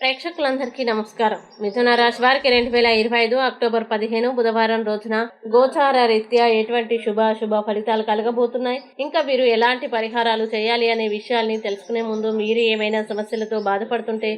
ప్రేక్షకులందరికీ నమస్కారం. మిథున రాశి వారికి రెండు వేల ఇరవై ఐదు అక్టోబర్ పదిహేను బుధవారం రోజున గోచార రీత్యా ఎటువంటి శుభాశుభ ఫలితాలు కలగబోతున్నాయి? ఇంకా వీరు ఎలాంటి పరిహారాలు చేయాలి అనే విషయాల్ని తెలుసుకునే ముందు మీరు ఏమైనా సమస్యలతో బాధపడుతుంటే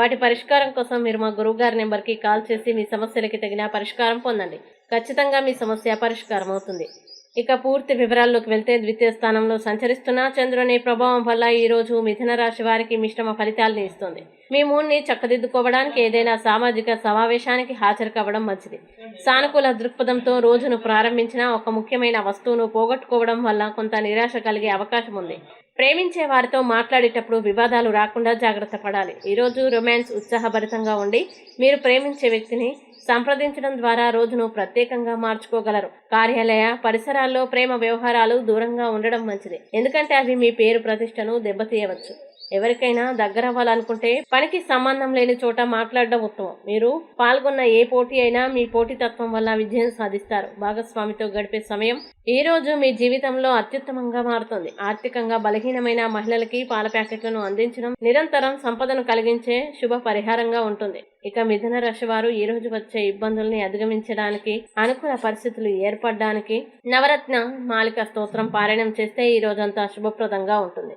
వాటి పరిష్కారం కోసం మీరు మా గురువు గారి నెంబర్కి కాల్ చేసి మీ సమస్యలకి తగిన పరిష్కారం పొందండి. ఖచ్చితంగా మీ సమస్య పరిష్కారం అవుతుంది ఇక పూర్తి వివరాల్లోకి వెళ్తే ద్వితీయ స్థానంలో సంచరిస్తున్న చంద్రుని ప్రభావం వల్ల ఈ రోజు మిథున రాశి వారికి మిశ్రమ ఫలితాలను ఇస్తుంది. మీ మూడ్ని చక్కదిద్దుకోవడానికి ఏదైనా సామాజిక సమావేశానికి హాజరు కావడం మంచిది. సానుకూల దృక్పథంతో రోజును ప్రారంభించిన ఒక ముఖ్యమైన వస్తువును పోగొట్టుకోవడం వల్ల కొంత నిరాశ కలిగే అవకాశం ఉంది. ప్రేమించే వారితో మాట్లాడేటప్పుడు వివాదాలు రాకుండా జాగ్రత్త పడాలి. ఈరోజు రొమాన్స్ ఉత్సాహభరితంగా ఉండి మీరు ప్రేమించే వ్యక్తిని సంప్రదించడం ద్వారా రోజును ప్రత్యేకంగా మార్చుకోగలరు. కార్యాలయ పరిసరాల్లో ప్రేమ వ్యవహారాలు దూరంగా ఉండడం మంచిది. ఎందుకంటే అవి మీ పేరు ప్రతిష్టను దెబ్బతీయవచ్చు. ఎవరికైనా దగ్గర అవ్వాలనుకుంటే పనికి సంబంధం లేని చోట మాట్లాడడం ఉత్తమం మీరు పాల్గొన్న ఏ పోటీ అయినా మీ పోటీతత్వం వల్ల విజయం సాధిస్తారు. భాగస్వామితో గడిపే సమయం ఈ రోజు మీ జీవితంలో అత్యుత్తమంగా మారుతుంది. ఆర్థికంగా బలహీనమైన మహిళలకి పాల ప్యాకెట్లను అందించడం నిరంతరం సంపదను కలిగించే శుభ పరిహారంగా ఉంటుంది. ఇక మిథున రాశి వారు ఈ రోజు వచ్చే ఇబ్బందుల్ని అధిగమించడానికి అనుకూల పరిస్థితులు ఏర్పడడానికి నవరత్న మాలిక స్తోత్రం పారాయణం చేస్తే ఈ రోజంతా శుభప్రదంగా ఉంటుంది.